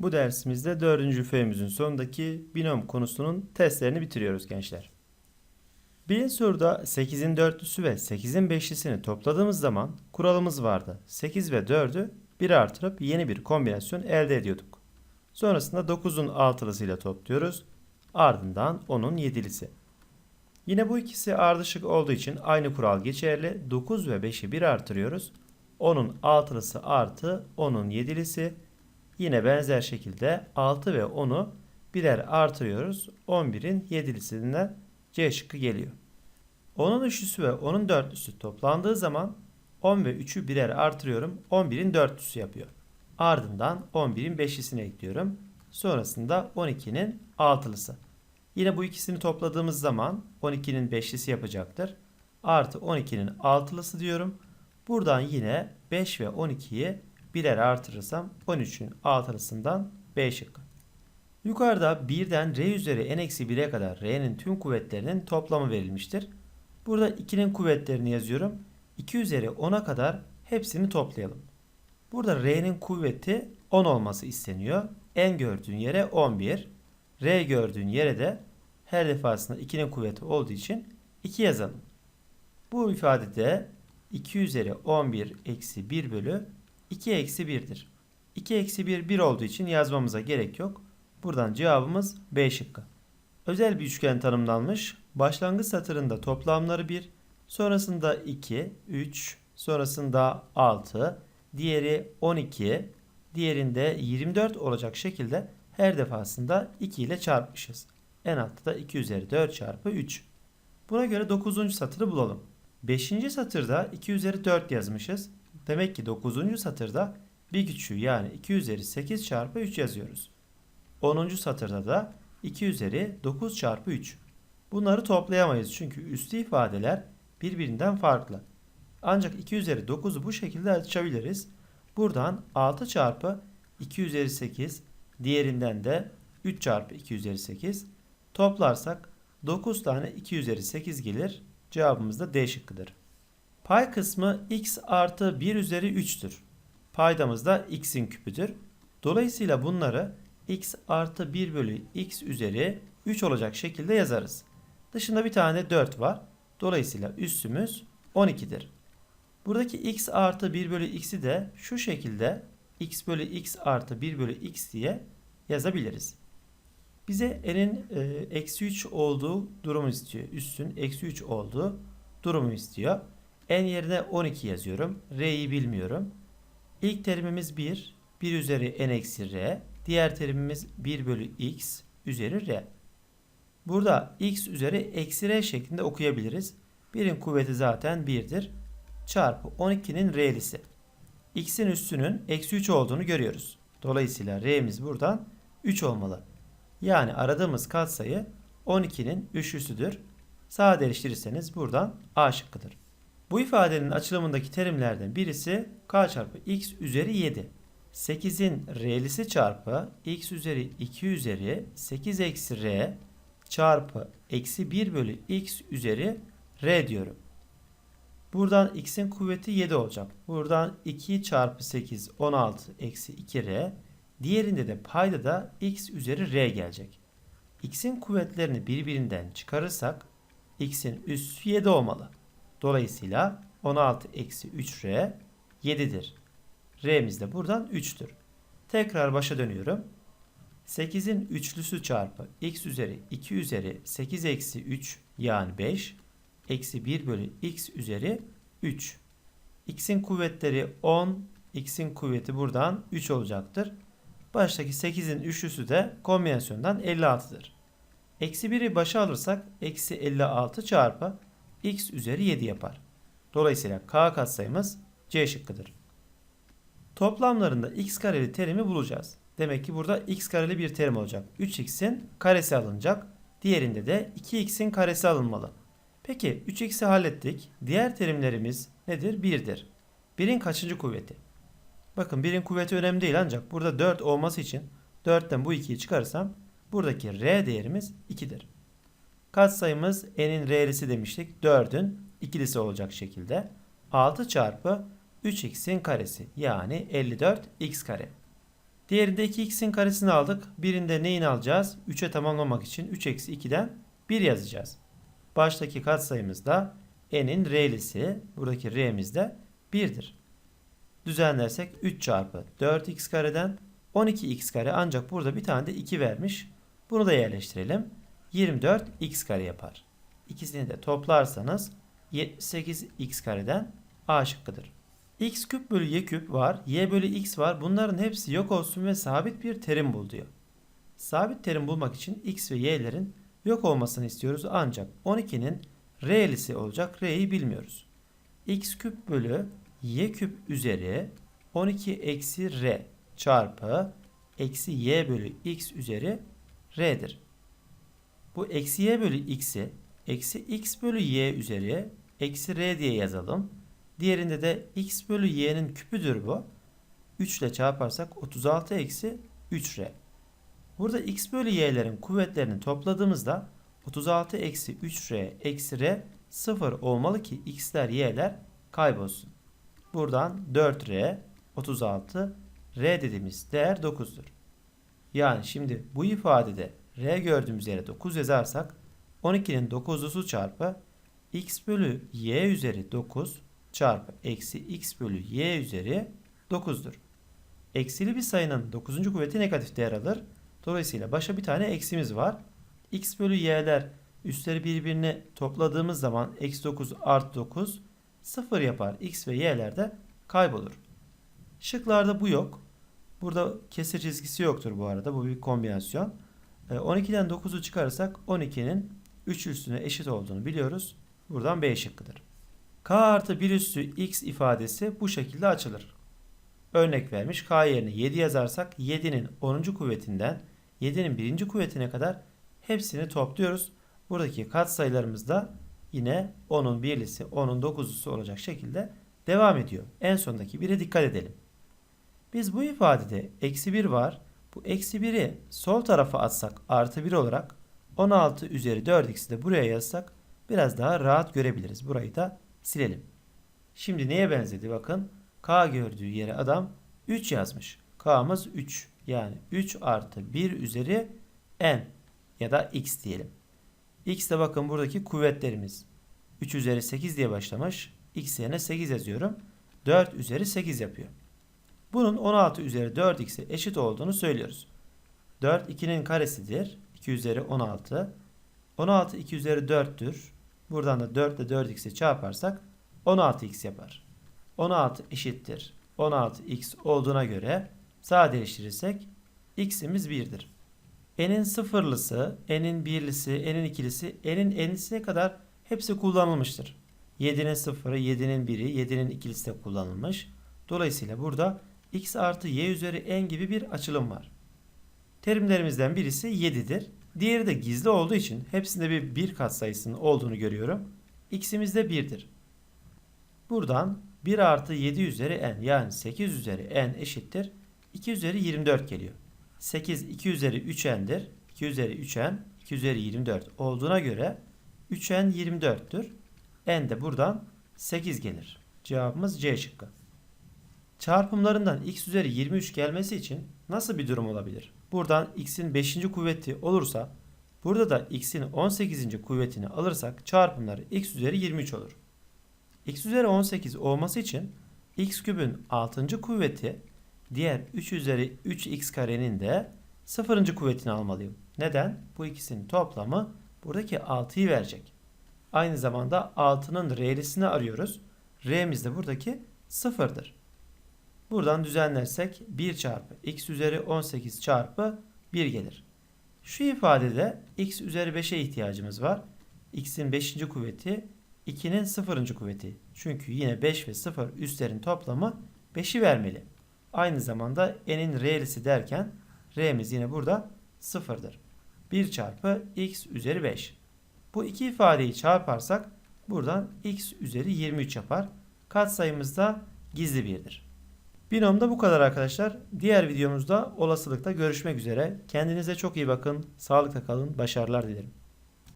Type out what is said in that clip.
Bu dersimizde 4. feyimizin sonundaki binom konusunun testlerini bitiriyoruz gençler. Birinci soruda 8'in dörtlüsü ve 8'in beşlisini topladığımız zaman kuralımız vardı. 8 ve 4'ü 1 artırıp yeni bir kombinasyon elde ediyorduk. Sonrasında 9'un altılısıyla topluyoruz. Ardından 10'un yedilisi. Yine bu ikisi ardışık olduğu için aynı kural geçerli. 9 ve 5'i 1 artırıyoruz. 10'un altılısı artı 10'un yedilisi. Yine benzer şekilde 6 ve 10'u birer artırıyoruz. 11'in yedilisinden C şıkkı geliyor. 10'un üçlüsü ve 10'un dörtlüsü toplandığı zaman 10 ve 3'ü birer artırıyorum. 11'in dörtlüsü yapıyor. Ardından 11'in beşlisini ekliyorum. Sonrasında 12'nin altılısı. Yine bu ikisini topladığımız zaman 12'nin beşlisi yapacaktır. Artı 12'nin altılısı diyorum. Buradan yine 5 ve 12'yi birer artırırsam 13'ün altılısından B şıkkı. Yukarıda 1'den R üzeri n-1'e kadar R'nin tüm kuvvetlerinin toplamı verilmiştir. Burada 2'nin kuvvetlerini yazıyorum. 2 üzeri 10'a kadar hepsini toplayalım. Burada R'nin kuvveti 10 olması isteniyor. N gördüğün yere 11. R gördüğün yere de her defasında 2'nin kuvveti olduğu için 2 yazalım. Bu ifadede 2 üzeri 11 eksi 1 bölü 2 eksi 1'dir. 2 eksi 1 1 olduğu için yazmamıza gerek yok. Buradan cevabımız B şıkkı. Özel bir üçgen tanımlanmış. Başlangıç satırında toplamları 1, sonrasında 2, 3, sonrasında 6, diğeri 12, diğerinde 24 olacak şekilde her defasında 2 ile çarpmışız. En altta da 2 üzeri 4 çarpı 3. Buna göre 9. satırı bulalım. 5. satırda 2 üzeri 4 yazmışız. Demek ki 9. satırda bir küçüğü yani 2 üzeri 8 çarpı 3 yazıyoruz. 10. satırda da 2 üzeri 9 çarpı 3. Bunları toplayamayız çünkü üstü ifadeler birbirinden farklı. Ancak 2 üzeri 9'u bu şekilde açabiliriz. Buradan 6 çarpı 2 üzeri 8 diğerinden de 3 çarpı 2 üzeri 8 toplarsak 9 tane 2 üzeri 8 gelir. Cevabımız da D şıkkıdır. Pay kısmı x artı 1 üzeri 3'tür. Paydamız da x'in küpüdür. Dolayısıyla bunları x artı 1 bölü x üzeri 3 olacak şekilde yazarız. Dışında bir tane 4 var. Dolayısıyla üssümüz 12'dir. Buradaki x artı 1 bölü x'i de şu şekilde x bölü x artı 1 bölü x diye yazabiliriz. Bize n'in e, eksi 3 olduğu durumu istiyor. Üssün eksi 3 olduğu durumu istiyor. N yerine 12 yazıyorum. r'yi bilmiyorum. İlk terimimiz 1. 1 üzeri n eksi r. Diğer terimimiz 1 bölü x üzeri r. Burada x üzeri eksi r şeklinde okuyabiliriz. 1'in kuvveti zaten 1'dir. Çarpı 12'nin r'lisi. x'in üssünün eksi 3 olduğunu görüyoruz. Dolayısıyla r'miz buradan 3 olmalı. Yani aradığımız katsayı 12'nin üçlüsüdür. Sadeleştirirseniz buradan A şıkkıdır. Bu ifadenin açılımındaki terimlerden birisi k çarpı x üzeri 7. 8'in r'lisi çarpı x üzeri 2 üzeri 8 eksi r çarpı eksi 1 bölü x üzeri r diyorum. Buradan x'in kuvveti 7 olacak. Buradan 2 çarpı 8 16 eksi 2r. Diğerinde de payda da x üzeri r gelecek. x'in kuvvetlerini birbirinden çıkarırsak x'in üssü 7 olmalı. Dolayısıyla 16 eksi 3r 7'dir. R'miz de buradan 3'tür. Tekrar başa dönüyorum. 8'in üçlüsü çarpı x üzeri 2 üzeri 8 eksi 3 yani 5 eksi 1 bölü x üzeri 3. x'in kuvvetleri 10, x'in kuvveti buradan 3 olacaktır. Baştaki 8'in üçlüsü de kombinasyondan 56'dır. Eksi 1'i başa alırsak eksi 56 çarpı x üzeri 7 yapar. Dolayısıyla k katsayımız C şıkkıdır. Toplamlarında x kareli terimi bulacağız. Demek ki burada x kareli bir terim olacak. 3x'in karesi alınacak. Diğerinde de 2x'in karesi alınmalı. Peki 3x'i hallettik. Diğer terimlerimiz nedir? 1'dir. 1'in kaçıncı kuvveti? Bakın 1'in kuvveti önemli değil ancak burada 4 olması için 4'ten bu 2'yi çıkarırsam buradaki r değerimiz 2'dir. Katsayımız n'in r'lisi demiştik. 4'ün ikilisi olacak şekilde. 6 çarpı 3x'in karesi yani 54x kare. Diğerinde 2x'in karesini aldık. Birinde neyini alacağız? 3'e tamamlamak için 3 eksi 2'den 1 yazacağız. Baştaki katsayımızda n'in r'lisi, buradaki r'miz de 1'dir. Düzenlersek 3 çarpı 4x kareden 12x kare ancak burada bir tane de 2 vermiş. Bunu da yerleştirelim. 24x kare yapar. İkisini de toplarsanız 78x kareden a şıkkıdır. x küp bölü y küp var. y bölü x var. Bunların hepsi yok olsun ve sabit bir terim bul diyor. Sabit terim bulmak için x ve y'lerin yok olmasını istiyoruz. Ancak 12'nin r'lisi olacak. r'yi bilmiyoruz. x küp bölü y küp üzeri 12 eksi r çarpı eksi y bölü x üzeri r'dir. Bu eksi y bölü x'i eksi x bölü y üzeri eksi r diye yazalım. Diğerinde de x bölü y'nin küpüdür bu. 3 ile çarparsak 36 eksi 3r. Burada x bölü y'lerin kuvvetlerini topladığımızda 36 eksi 3r eksi r 0 olmalı ki x'ler y'ler kaybolsun. Buradan 4r 36 r dediğimiz değer 9'dur. Yani şimdi bu ifadede r gördüğümüz yere 9 yazarsak 12'nin 9'lusu çarpı x bölü y üzeri 9 çarpı eksi x bölü y üzeri 9'dur. Eksili bir sayının 9. kuvveti negatif değer alır. Dolayısıyla başa bir tane eksimiz var. x bölü y'ler üstleri birbirine topladığımız zaman eksi 9 artı 9 0 yapar. x ve y'ler de kaybolur. Şıklarda bu yok. Burada kesir çizgisi yoktur bu arada. Bu bir kombinasyon. 12'den 9'u çıkarırsak 12'nin 3 üstüne eşit olduğunu biliyoruz. Buradan B şıkkıdır. K artı 1 üstü x ifadesi bu şekilde açılır. Örnek vermiş K yerine 7 yazarsak 7'nin 10. kuvvetinden 7'nin 1. kuvvetine kadar hepsini topluyoruz. Buradaki katsayılarımız da yine 10'un birlisi 10'un 9'lusu olacak şekilde devam ediyor. En sondaki 1'e dikkat edelim. Biz bu ifadede eksi 1 var. Bu eksi 1'i sol tarafa atsak artı 1 olarak 16 üzeri 4x'i de buraya yazsak biraz daha rahat görebiliriz. Burayı da silelim. Şimdi neye benzedi bakın. K gördüğü yere adam 3 yazmış. K'mız 3. Yani 3 artı 1 üzeri n ya da x diyelim. X de bakın buradaki kuvvetlerimiz. 3 üzeri 8 diye başlamış. X yerine 8 yazıyorum. 4 üzeri 8 yapıyor. Bunun 16 üzeri 4x'e eşit olduğunu söylüyoruz. 4 2'nin karesidir. 2 üzeri 16. 16 2 üzeri 4'tür. Buradan da 4 ile 4x'i çarparsak 16x yapar. 16 eşittir. 16x olduğuna göre sadeleştirirsek x'imiz 1'dir. n'in sıfırlısı, n'in birlisi, n'in ikilisi, n'in n'lisine kadar hepsi kullanılmıştır. 7'nin sıfırı, 7'nin biri, 7'nin ikilisi de kullanılmış. Dolayısıyla burada x artı y üzeri n gibi bir açılım var. Terimlerimizden birisi 7'dir. Diğeri de gizli olduğu için hepsinde bir 1 katsayısının olduğunu görüyorum. x'imiz de 1'dir. Buradan 1 artı 7 üzeri n yani 8 üzeri n eşittir. 2 üzeri 24 geliyor. 8 2 üzeri 3n'dir. 2 üzeri 3n 2 üzeri 24 olduğuna göre 3n 24'tür. n de buradan 8 gelir. Cevabımız C şıkkı. Çarpımlarından x üzeri 23 gelmesi için nasıl bir durum olabilir? Buradan x'in 5. kuvveti olursa burada da x'in 18. kuvvetini alırsak çarpımları x üzeri 23 olur. x üzeri 18 olması için x küpün 6. kuvveti diğer 3 üzeri 3x karenin de 0. kuvvetini almalıyım. Neden? Bu ikisinin toplamı buradaki 6'yı verecek. Aynı zamanda 6'nın r'lisini arıyoruz. R'miz de buradaki 0'dır. Buradan düzenlersek 1 çarpı x üzeri 18 çarpı 1 gelir. Şu ifadede x üzeri 5'e ihtiyacımız var. x'in 5. kuvveti 2'nin 0. kuvveti. Çünkü yine 5 ve 0 üstlerin toplamı 5'i vermeli. Aynı zamanda n'in r'lisi derken r'miz yine burada 0'dır. 1 çarpı x üzeri 5. Bu iki ifadeyi çarparsak buradan x üzeri 23 yapar. Katsayımız da gizli birdir. Binomda bu kadar arkadaşlar. Diğer videomuzda olasılıkta görüşmek üzere. Kendinize çok iyi bakın. Sağlıkla kalın. Başarılar dilerim.